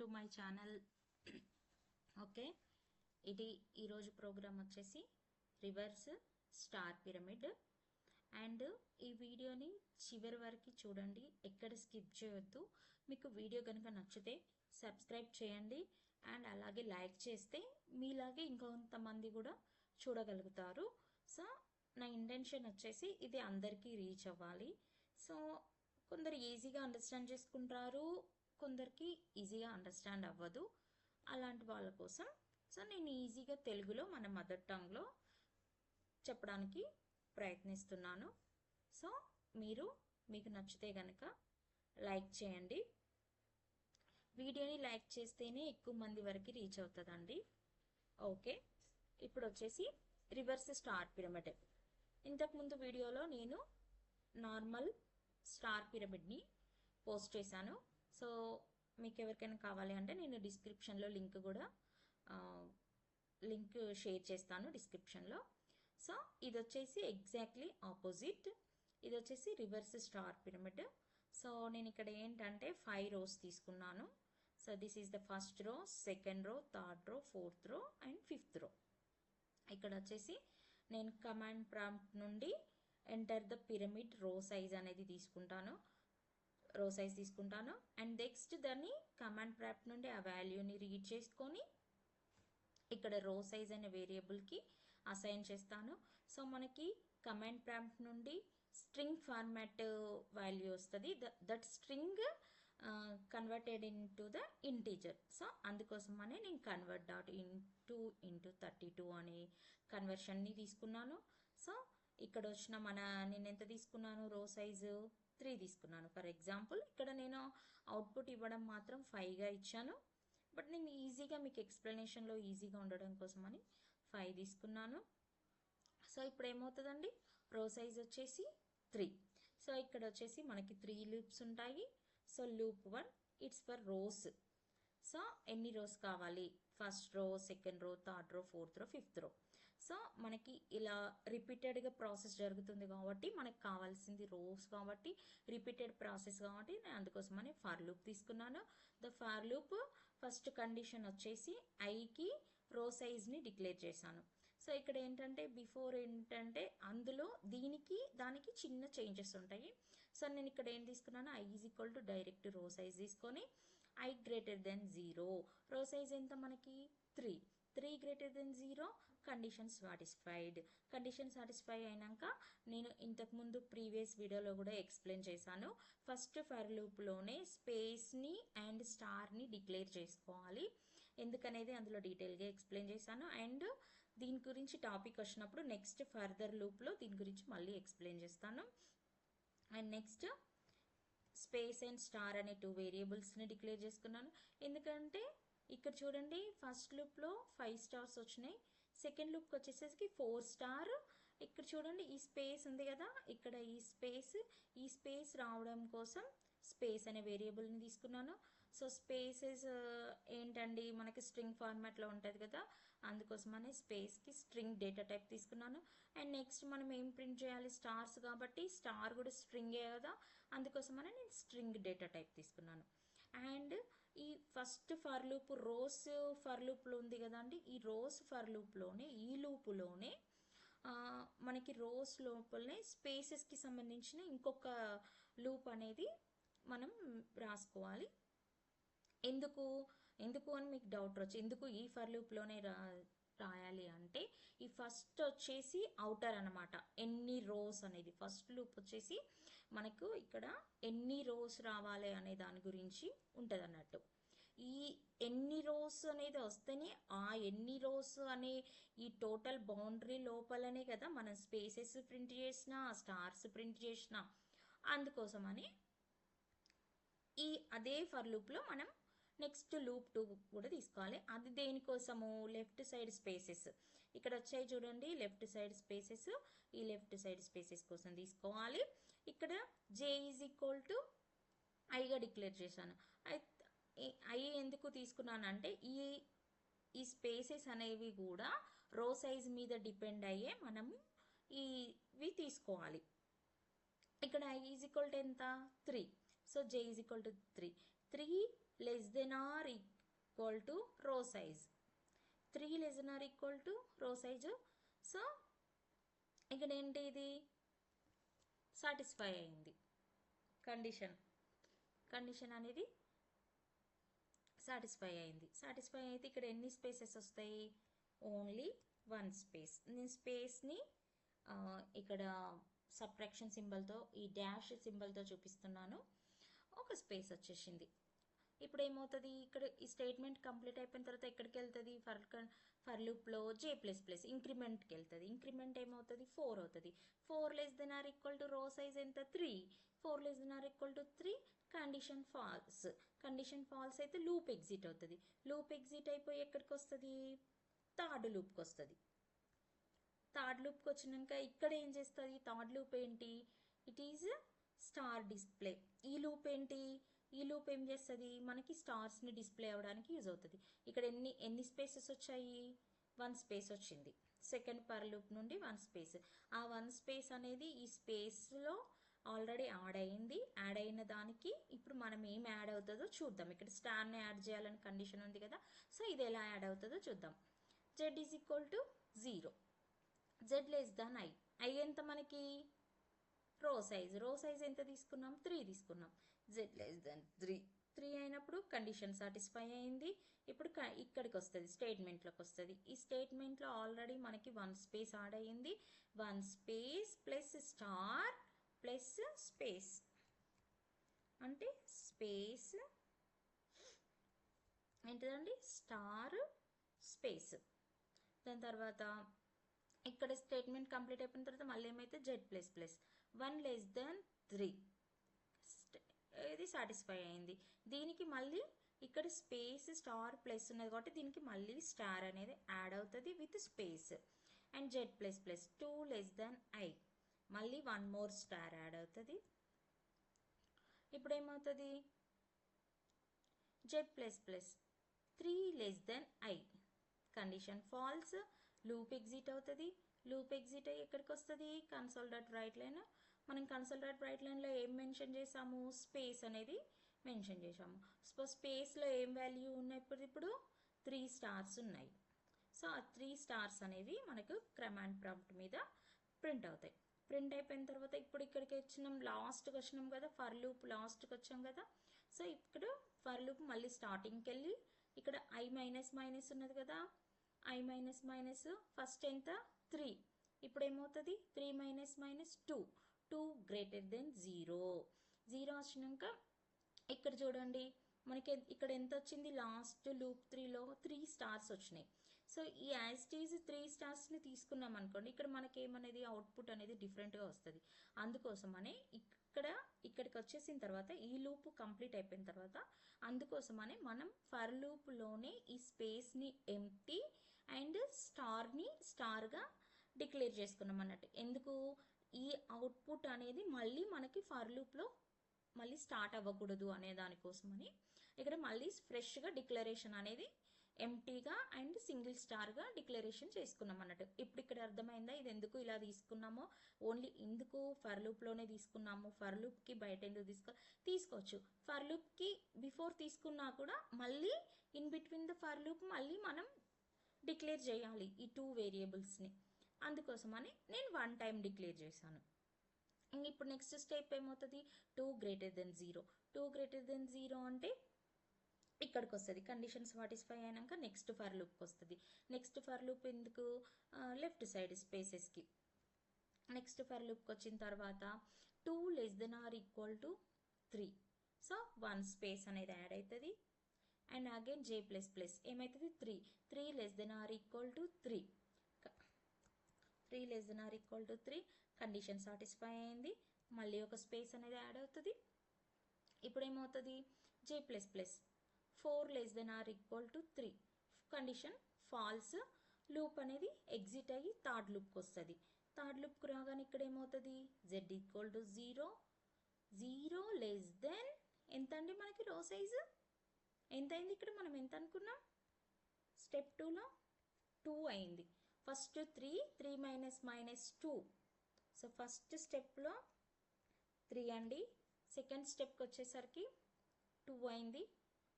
To my channel okay ఇది ఈరోజు programme వచ్చేసి రివర్స్ స్టార్ పిరమిడ్. అండ్ ఈ వీడియోని చివరి వరకు చూడండి. ఎక్కడ స్కిప్ చేయొద్దు. మీకు వీడియో కనుక నచ్చితే సబ్స్క్రైబ్ చేయండి. అండ్ అలాగే లైక్ చేస్తే మీలాగే ఇంకొంతమంది కూడా చూడగలుగుతారు. సో నా ఇంటెన్షన్ వచ్చేసి ఇది అందరికీ రీచ్ అవ్వాలి. సో కొందరు ఈజీగా అండర్స్టాండ్ చేసుకుంటారు. కొందరికి ఈజీగా అండర్స్టాండ్ అవ్వదు. అలాంటి వాళ్ళ కోసం సో నేను ఈజీగా తెలుగులో మన మదర్ టంగ్లో చెప్పడానికి ప్రయత్నిస్తున్నాను. సో మీరు మీకు నచ్చితే కనుక లైక్ చేయండి. వీడియోని లైక్ చేస్తేనే ఎక్కువ మంది వరకు రీచ్ అవుతుందండి. ఓకే? ఇప్పుడు వచ్చేసి రివర్స్ స్టార్ పిరమిడ్ ఇంతకుముందు వీడియోలో నేను నార్మల్ స్టార్ పిరమిడ్ని పోస్ట్ చేశాను. సో మీకు ఎవరికైనా కావాలి అంటే నేను డిస్క్రిప్షన్లో లింక్ కూడా లింక్ షేర్ చేస్తాను డిస్క్రిప్షన్లో. సో ఇది వచ్చేసి ఎగ్జాక్ట్లీ ఆపోజిట్. ఇది వచ్చేసి రివర్స్ స్టార్ పిరమిడ్. సో నేను ఇక్కడ ఏంటంటే ఫైవ్ రోస్ తీసుకున్నాను. So this is the first row second row third row fourth row and fifth row. ఇక్కడ వచ్చేసి నేను కమాండ్ ప్రాంప్ట్ నుండి enter the pyramid row size అనేది తీసుకుంటాను. రో సైజ్ తీసుకుంటాను. అండ్ నెక్స్ట్ దాన్ని కమాండ్ ప్రాప్ నుండి ఆ వాల్యూని రీడ్ చేసుకొని ఇక్కడ రో సైజ్ అనే వేరియబుల్కి అసైన్ చేస్తాను. సో మనకి కమాండ్ ప్రాంప్ట్ నుండి స్ట్రింగ్ ఫార్మాట్ వాల్యూ వస్తుంది. That string converted in to the integer so అందుకోసమనే నేను convert dot in to into thirty two అనే కన్వర్షన్ని తీసుకున్నాను. సో ఇక్కడ వచ్చిన మన నేను ఎంత తీసుకున్నాను? రో సైజు త్రీ తీసుకున్నాను. ఫర్ ఎగ్జాంపుల్ ఇక్కడ నేను అవుట్పుట్ ఇవ్వడం మాత్రం ఫైవ్గా ఇచ్చాను. బట్ నేను ఈజీగా మీకు ఎక్స్ప్లెనేషన్లో ఈజీగా ఉండడం కోసమని ఫైవ్ తీసుకున్నాను. సో ఇప్పుడు ఏమవుతుందండి రో సైజ్ వచ్చేసి త్రీ. సో ఇక్కడ వచ్చేసి మనకి త్రీ లూప్స్ ఉంటాయి. So loop one it's for rows. So ఎన్ని రోస్ కావాలి? First row second row third row fourth row fifth row. So మనకి ఇలా రిపీటెడ్గా ప్రాసెస్ జరుగుతుంది కాబట్టి మనకు కావాల్సింది రోస్ కాబట్టి రిపీటెడ్ ప్రాసెస్ కాబట్టి నేను అందుకోసమని ఫార్ లూప్ తీసుకున్నాను. The for loop first condition వచ్చేసి ఐకి రో సైజ్ని డిక్లేర్ చేశాను. సో ఇక్కడ ఏంటంటే బిఫోర్ ఏంటంటే అందులో దీనికి దానికి చిన్న చేంజెస్ ఉంటాయి. సో నేను ఇక్కడ ఏం తీసుకున్నాను? I is equal to direct row size తీసుకొని I greater than zero row size ఎంత మనకి? Three three greater than zero condition satisfied condition satisfy అయినాక నేను ఇంతకుముందు ప్రీవియస్ వీడియోలో కూడా ఎక్స్ప్లెయిన్ చేశాను. ఫస్ట్ ఫర్ లూప్లోనే స్పేస్ని అండ్ స్టార్ని డిక్లేర్ చేసుకోవాలి. ఎందుకనేది అందులో డీటెయిల్గా ఎక్స్ప్లెయిన్ చేశాను. అండ్ దీని గురించి టాపిక్ వచ్చినప్పుడు నెక్స్ట్ ఫర్దర్ లూప్లో దీని గురించి మళ్ళీ ఎక్స్ప్లెయిన్ చేస్తాను. And next space and star అనే టూ వేరియబుల్స్ని డిక్లేర్ చేసుకున్నాను. ఎందుకంటే ఇక్కడ చూడండి ఫస్ట్ లూప్లో ఫైవ్ స్టార్స్ వచ్చినాయి. సెకండ్ లూప్కి వచ్చేసరికి ఫోర్ స్టార్. ఇక్కడ చూడండి ఈ స్పేస్ ఉంది కదా ఇక్కడ ఈ స్పేస్ ఈ స్పేస్ రావడం కోసం స్పేస్ అనే వేరియబుల్ని తీసుకున్నాను. సో స్పేసెస్ ఏంటండి మనకి స్ట్రింగ్ ఫార్మాట్లో ఉంటుంది కదా అందుకోసమని స్పేస్కి స్ట్రింగ్ డేటా టైప్ తీసుకున్నాను. అండ్ నెక్స్ట్ మనం ఏం ప్రింట్ చేయాలి? స్టార్స్ కాబట్టి స్టార్ కూడా స్ట్రింగే కదా అందుకోసమని నేను స్ట్రింగ్ డేటా టైప్ తీసుకున్నాను. అండ్ ఈ first for loop rows for లూప్లో ఉంది కదండి. ఈ రోస్ ఫర్ లూప్లోనే ఈ లూపులోనే మనకి రోస్ లోపలనే స్పేసెస్కి సంబంధించిన ఇంకొక లూప్ అనేది మనం రాసుకోవాలి. ఎందుకు? ఎందుకు అని మీకు డౌట్ వచ్చి ఎందుకు ఈ ఫర్ లూప్లోనే రా రాయాలి అంటే ఈ ఫస్ట్ వచ్చేసి అవుటర్ అనమాట ఎన్ని రోస్ అనేది. ఫస్ట్ లూప్ వచ్చేసి మనకు ఇక్కడ ఎన్ని రోస్ రావాలి అనే దాని గురించి ఉంటుంది అన్నట్టు ఈ ఎన్ని రోస్ అనేది వస్తేనే ఆ ఎన్ని రోస్ అనే ఈ టోటల్ బౌండరీ లోపలనే కదా మనం స్పేసెస్ ప్రింట్ చేసిన స్టార్స్ ప్రింట్ చేసిన అందుకోసమని ఈ అదే ఫర్ లూప్లో మనం నెక్స్ట్ లూప్ టూ కూడా తీసుకోవాలి. అది దేనికోసము? Left side spaces. ఇక్కడ వచ్చాయి చూడండి లెఫ్ట్ సైడ్ స్పేసెస్ ఈ లెఫ్ట్ సైడ్ స్పేసెస్ కోసం తీసుకోవాలి. జే ఈజ్ ఈక్వల్ టు ఐగా డిక్లేర్ చేశాను. ఐ ఎందుకు తీసుకున్నానంటే ఈ ఈ స్పేసెస్ అనేవి కూడా రో సైజ్ మీద డిపెండ్ అయ్యే మనము ఇవి తీసుకోవాలి. ఇక్కడ ఐ ఈజ్ ఈక్వల్ టు ఎంత? Three so j is equal to three three less than or equal to row size three less than or equal to row size so ఇక్కడ ఏంటి ఇది? సాటిస్ఫై అయింది. కండిషన్ కండిషన్ అనేది satisfy అయింది. Satisfy అయితే ఇక్కడ ఎన్ని స్పేసెస్ వస్తాయి? ఓన్లీ వన్ స్పేస్ నేను స్పేస్ని ఇక్కడ సబ్ట్రాక్షన్ సింబల్తో ఈ డాష్ సింబల్తో చూపిస్తున్నాను. ఒక స్పేస్ వచ్చేసింది. ఇప్పుడు ఏమవుతుంది ఇక్కడ ఈ స్టేట్మెంట్ కంప్లీట్ అయిపోయిన తర్వాత ఎక్కడికి వెళ్తుంది ఫర్ ఫర్ లూప్లో జే ప్లస్ ప్లస్ ఇంక్రిమెంట్కి వెళ్తుంది ఇంక్రిమెంట్ ఏమవుతుంది? ఫోర్ అవుతుంది. Four less than or equal to row size ఎంత? Three. Four less than or equal to three. Condition false. Condition false అయితే లూప్ ఎగ్జిట్ అవుతుంది. లూప్ ఎగ్జిట్ అయిపోయి ఎక్కడికి వస్తుంది థర్డ్ లూప్కి వస్తుంది థర్డ్ లూప్కి వచ్చినాక ఇక్కడ ఏం చేస్తుంది? థర్డ్ లూప్ ఏంటి? It is star display. ఈ లూప్ ఏంటి? ఈ లూప్ ఏం చేస్తుంది? మనకి స్టార్స్ని డిస్ప్లే అవ్వడానికి యూజ్ అవుతుంది. ఇక్కడ ఎన్ని ఎన్ని స్పేసెస్ వచ్చాయి? వన్ స్పేస్ వచ్చింది. సెకండ్ పర్ లూప్ నుండి వన్ స్పేస్ ఆ వన్ స్పేస్ అనేది ఈ స్పేస్లో ఆల్రెడీ యాడ్ అయింది. యాడ్ అయిన దానికి ఇప్పుడు మనం ఏం యాడ్ అవుతుందో చూద్దాం. ఇక్కడ స్టార్ని యాడ్ చేయాలని కండిషన్ ఉంది కదా. సో ఇది ఎలా యాడ్ అవుతుందో చూద్దాం. Z is equal to zero z less than i i ఎంత మనకి? రో సైజ్ రో సైజ్ ఎంత తీసుకున్నాం? త్రీ తీసుకున్నాం. Z less than three three అయినప్పుడు కండిషన్ సాటిస్ఫై అయింది. ఇప్పుడు క- ఇక్కడికి వస్తుంది స్టేట్మెంట్లోకి వస్తుంది. ఈ స్టేట్మెంట్లో ఆల్రెడీ మనకి వన్ స్పేస్ యాడ్ అయ్యింది. One space plus star plus space అంటే స్పేస్ ఏంటిదండి? స్టార్ స్పేస్ దాని తర్వాత ఇక్కడ స్టేట్మెంట్ కంప్లీట్ అయిపోయిన తర్వాత మళ్ళీ ఏమైతే z plus plus one less than three ఇది సాటిస్ఫై అయింది. దీనికి మళ్ళీ ఇక్కడ స్పేస్ స్టార్ ప్లస్ ఉన్నది కాబట్టి దీనికి మళ్ళీ స్టార్ అనేది యాడ్ అవుతుంది with space and Z plus plus two less than I మళ్ళీ వన్ మోర్ స్టార్ యాడ్ అవుతుంది. ఇప్పుడు ఏమవుతుంది Z plus plus three less than I condition false loop exit అవుతుంది. లూప్ ఎగ్జిట్ అయ్యి ఎక్కడికి వస్తుంది కన్సోల్ డాట్ రైట్ లైన్ మనం consulted bright write లైన్లో ఏం మెన్షన్ చేసాము స్పేస్ అనేది మెన్షన్ చేసాము సో స్పేస్లో ఏం వాల్యూ ఉన్నప్పుడు ఇప్పుడు త్రీ స్టార్స్ ఉన్నాయి. సో ఆ త్రీ స్టార్స్ అనేవి మనకు క్రమాండ్ ప్రాంప్ట్ మీద ప్రింట్ అవుతాయి. ప్రింట్ అయిపోయిన తర్వాత ఇప్పుడు ఇక్కడికి వచ్చినాం. లాస్ట్కి వచ్చినాం కదా. ఫర్ లూప్ లాస్ట్కి వచ్చాం కదా. సో ఇప్పుడు ఫర్ లూప్ మళ్ళీ స్టార్టింగ్కి వెళ్ళి ఇక్కడ ఐ మైనస్ మైనస్ ఉన్నది కదా. ఐ మైనస్ మైనస్ ఫస్ట్ ఎంత? త్రీ. ఇప్పుడు ఏమవుతుంది three minus minus two. Two greater than zero. Zero వచ్చినాక ఇక్కడ చూడండి మనకి ఇక్కడ ఎంత వచ్చింది? లాస్ట్ లూప్ త్రీలో త్రీ స్టార్స్ వచ్చినాయి. సో ఈ యాస్టీజ్ త్రీ స్టార్స్ని తీసుకున్నాం అనుకోండి ఇక్కడ మనకి ఏమనేది? అవుట్పుట్ అనేది డిఫరెంట్గా వస్తుంది. అందుకోసమనే ఇక్కడ ఇక్కడికి వచ్చేసిన తర్వాత ఈ లూప్ కంప్లీట్ అయిపోయిన తర్వాత అందుకోసమనే మనం ఫర్ లూప్లోనే ఈ స్పేస్ని ఎంటీ అండ్ స్టార్ని స్టార్గా డిక్లేర్ చేసుకున్నాం అన్నట్టు. ఎందుకు? ఈ అవుట్పుట్ అనేది మళ్ళీ మనకి ఫర్ లూప్లో మళ్ళీ స్టార్ట్ అవ్వకూడదు అనే దానికోసమని ఇక్కడ మళ్ళీ ఫ్రెష్గా డిక్లరేషన్ అనేది ఎంటీగా అండ్ సింగిల్ స్టార్గా డిక్లరేషన్ చేసుకున్నాం అన్నట్టు. ఇప్పుడు ఇక్కడ అర్థమైందా? ఇది ఎందుకు ఇలా తీసుకున్నామో? ఓన్లీ ఎందుకు ఫర్ లూప్లోనే తీసుకున్నాము. ఫర్ లూప్కి బయట ఎందుకు తీసుకో? తీసుకోవచ్చు. ఫర్ లూప్కి బిఫోర్ తీసుకున్నా కూడా మళ్ళీ in between the for loop మళ్ళీ మనం డిక్లేర్ చేయాలి ఈ టూ వేరియబుల్స్ని అందుకోసమని నేను వన్ టైం డిక్లేర్ చేశాను. ఇంక ఇప్పుడు నెక్స్ట్ స్టెప్ ఏమవుతుంది? Two greater than zero two greater than zero అంటే ఇక్కడికి వస్తుంది కండిషన్ సాటిస్ఫై అయినాక నెక్స్ట్ ఫర్ లూప్కి వస్తుంది నెక్స్ట్ ఫర్ లూప్ ఎందుకు? లెఫ్ట్ సైడ్ స్పేసెస్కి నెక్స్ట్ ఫర్ లూప్కి వచ్చిన తర్వాత two less than or equal to three so one space అనేది యాడ్ అవుతుంది and again j plus plus ఏమవుతుంది three three less than or equal to three three less than or equal to three condition satisfy అయింది. మళ్ళీ ఒక space అనేది add అవుతుంది. ఇప్పుడు ఏమవుతుంది? J plus plus four less than or equal to three condition false loop అనేది exit అయ్యి third లూప్కి వస్తుంది. థర్డ్ లూప్కి రాగానే ఇక్కడ ఏమవుతుంది? Z equal to zero zero less than ఎంత అండి మనకి రో సైజు ఎంత అయింది ఇక్కడ మనం ఎంత అనుకున్నాం? స్టెప్ టూలో టూ అయింది. First three three minus minus two so first స్టెప్లో త్రీ అండి. సెకండ్ స్టెప్కి వచ్చేసరికి టూ అయింది.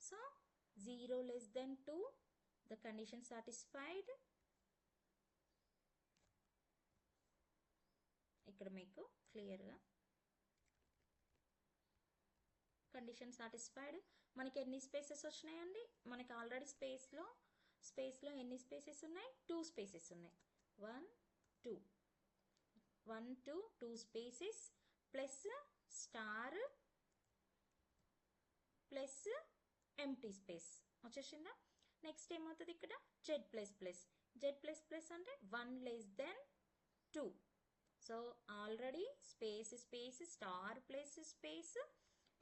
So zero less than two the condition satisfied ఇక్కడ మీకు క్లియర్గా కండిషన్ సాటిస్ఫైడ్ మనకి ఎన్ని స్పేసెస్ వచ్చినాయండి? మనకి ఆల్రెడీ స్పేస్లో స్పేస్లో ఎన్ని స్పేసెస్ ఉన్నాయి? టూ స్పేసెస్ ఉన్నాయి. One two one two two spaces plus star plus empty space వచ్చేసిందా? నెక్స్ట్ ఏమవుతుంది ఇక్కడ? Z plus plus Z plus plus అంటే one less than two so already space space star plus space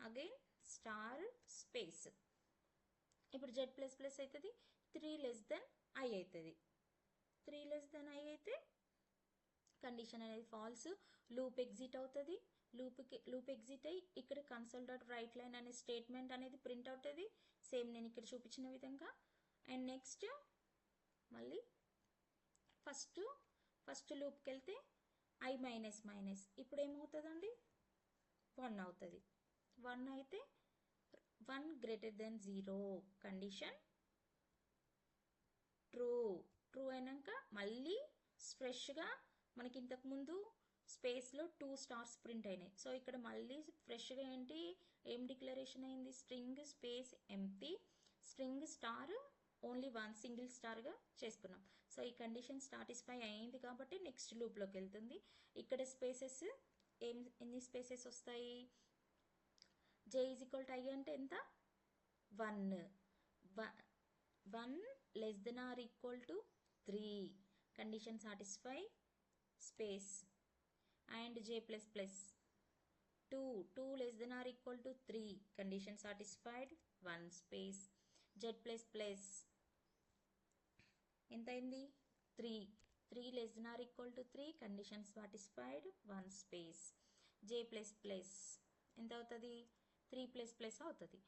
again star space ఇప్పుడు Z plus plus అవుతుంది. Three less than I అవుతుంది three less than I అయితే condition అనేది false. Loop exit అవుతుంది. లూప్కి loop exit అయ్యి ఇక్కడ console dot write line అనే స్టేట్మెంట్ అనేది ప్రింట్ అవుతుంది. సేమ్ నేను ఇక్కడ చూపించిన విధంగా. అండ్ నెక్స్ట్ మళ్ళీ ఫస్ట్ ఫస్ట్ లూప్కి వెళ్తే ఐ మైనస్ మైనస్. ఇప్పుడు ఏమవుతుందండి? వన్ అవుతుంది. వన్ అయితే one greater than zero. Condition true true అయినాక మళ్ళీ ఫ్రెష్గా మనకి ఇంతకుముందు స్పేస్లో టూ స్టార్స్ ప్రింట్ అయినాయి. సో ఇక్కడ మళ్ళీ ఫ్రెష్గా ఏంటి? ఏం డిక్లరేషన్ అయింది? String space empty string star only one single స్టార్గా చేసుకున్నాం. సో ఈ కండిషన్ సాటిస్ఫై అయింది కాబట్టి నెక్స్ట్ లూప్లోకి వెళ్తుంది. ఇక్కడ స్పేసెస్ ఏం ఎన్ని స్పేసెస్ వస్తాయి? J is equal to I అంటే ఎంత? One one less than or equal to three condition satisfy space and J plus plus two two less than or equal to three condition satisfied one space Z plus plus ఎంత అయింది? Three three less than or equal to three condition satisfied one space J plus plus ఎంత అవుతుంది? Three plus plus అవుతుంది.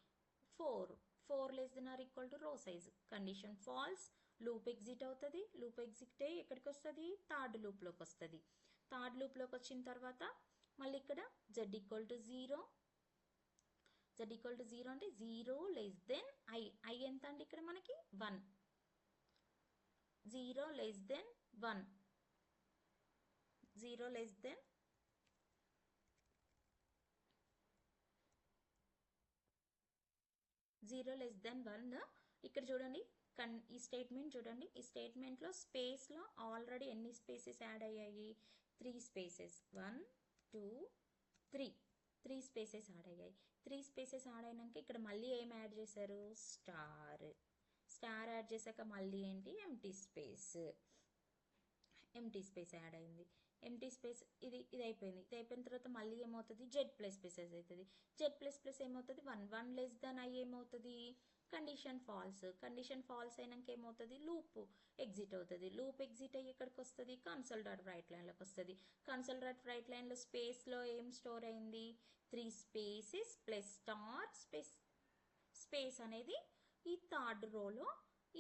Four four less than or equal to row size. Condition false loop exit అవుతుంది loop exit అయ్యి ఎక్కడికి వస్తుంది third లూప్లోకి వస్తుంది third లూప్లోకి వచ్చిన తర్వాత మళ్ళీ ఇక్కడ Z equal to zero. Z equal to zero అంటే zero less than I. I ఎంత అండి ఇక్కడ మనకి? One. Zero less than one. Zero less than zero less than one ఇక్కడ చూడండి కన్ ఈ స్టేట్మెంట్ చూడండి. ఈ స్టేట్మెంట్లో స్పేస్లో ఆల్రెడీ ఎన్ని స్పేసెస్ యాడ్ అయ్యాయి? Three spaces one two three three spaces add అయ్యాయి. త్రీ స్పేసెస్ యాడ్ అయినాక ఇక్కడ మళ్ళీ ఏం యాడ్ చేశారు? స్టార్ స్టార్ యాడ్ చేశాక మళ్ళీ ఏంటి? Empty space empty space add అయింది. ఎంటీ స్పేస్ ఇది ఇది అయిపోయింది. ఇది అయిపోయిన తర్వాత మళ్ళీ ఏమవుతుంది? జెడ్ ప్లస్ స్పేసెస్ అవుతుంది జెడ్ ప్లస్ ప్లస్ ఏమవుతుంది? One one less than I ఏమవుతుంది? కండిషన్ ఫాల్స్ కండిషన్ ఫాల్స్ అయినాక ఏమవుతుంది? లూప్ ఎగ్జిట్ అవుతుంది. లూప్ ఎగ్జిట్ అయ్యి ఎక్కడికి వస్తుంది? కన్సల్ డాట్ రైట్ లైన్లోకి వస్తుంది. కన్సల్ డాట్ రైట్ లైన్లో స్పేస్లో ఏం స్టోర్ అయింది? Three spaces plus star space space అనేది ఈ థర్డ్ రోలో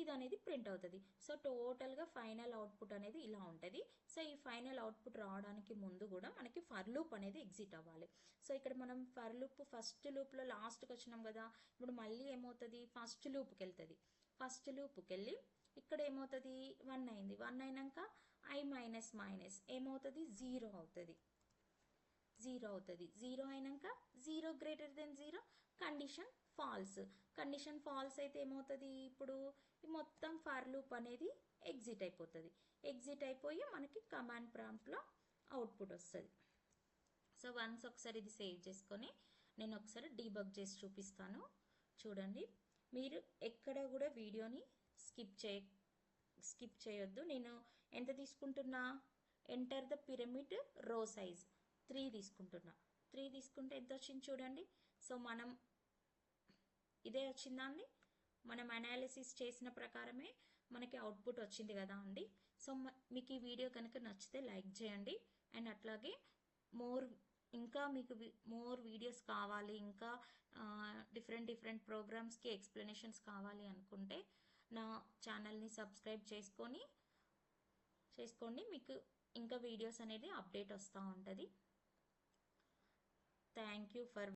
ఇది అనేది ప్రింట్ అవుతుంది. సో టోటల్గా ఫైనల్ అవుట్పుట్ అనేది ఇలా ఉంటుంది. సో ఈ ఫైనల్ అవుట్పుట్ రావడానికి ముందు కూడా మనకి ఫర్ లూప్ అనేది ఎగ్జిట్ అవ్వాలి. సో ఇక్కడ మనం ఫర్ లూప్ ఫస్ట్ లూప్లో లాస్ట్కి వచ్చినాం కదా ఇప్పుడు మళ్ళీ ఏమవుతుంది? ఫస్ట్ లూప్కి వెళ్తుంది ఫస్ట్ లూప్కి వెళ్ళి ఇక్కడ ఏమవుతుంది? వన్ అయింది. వన్ అయినాక ఐ మైనస్ మైనస్ ఏమవుతుంది? జీరో అవుతుంది. జీరో అవుతుంది. జీరో అయినాక zero greater than zero condition false. Condition false అయితే ఏమవుతుంది? ఇప్పుడు మొత్తం ఫర్ లూప్ అనేది ఎగ్జిట్ అయిపోతుంది. ఎగ్జిట్ అయిపోయి మనకి కమాండ్ ప్రాంప్ట్లో అవుట్పుట్ వస్తుంది. సో వన్స్ ఒకసారి ఇది సేవ్ చేసుకొని నేను ఒకసారి డీబగ్ చేసి చూపిస్తాను. చూడండి. మీరు ఎక్కడ కూడా వీడియోని స్కిప్ చేయ స్కిప్ చేయొద్దు. నేను ఎంత తీసుకుంటున్నా? Enter the pyramid row size three తీసుకుంటున్నా. త్రీ తీసుకుంటే ఎంత వచ్చింది చూడండి. సో మనం ఇదే వచ్చిందా అండి మనం అనాలిసిస్ చేసిన ప్రకారమే మనకి అవుట్పుట్ వచ్చింది కదా అండి. సో మీకు ఈ వీడియో కనుక నచ్చితే లైక్ చేయండి. అండ్ అట్లాగే మోర్ ఇంకా మీకు మోర్ వీడియోస్ కావాలి ఇంకా డిఫరెంట్ డిఫరెంట్ ప్రోగ్రామ్స్కి ఎక్స్ప్లెనేషన్స్ కావాలి అనుకుంటే నా ఛానల్ని సబ్స్క్రైబ్ చేసుకొని చేసుకోండి. మీకు ఇంకా వీడియోస్ అనేది అప్డేట్ వస్తూ ఉంటుంది. Thank you for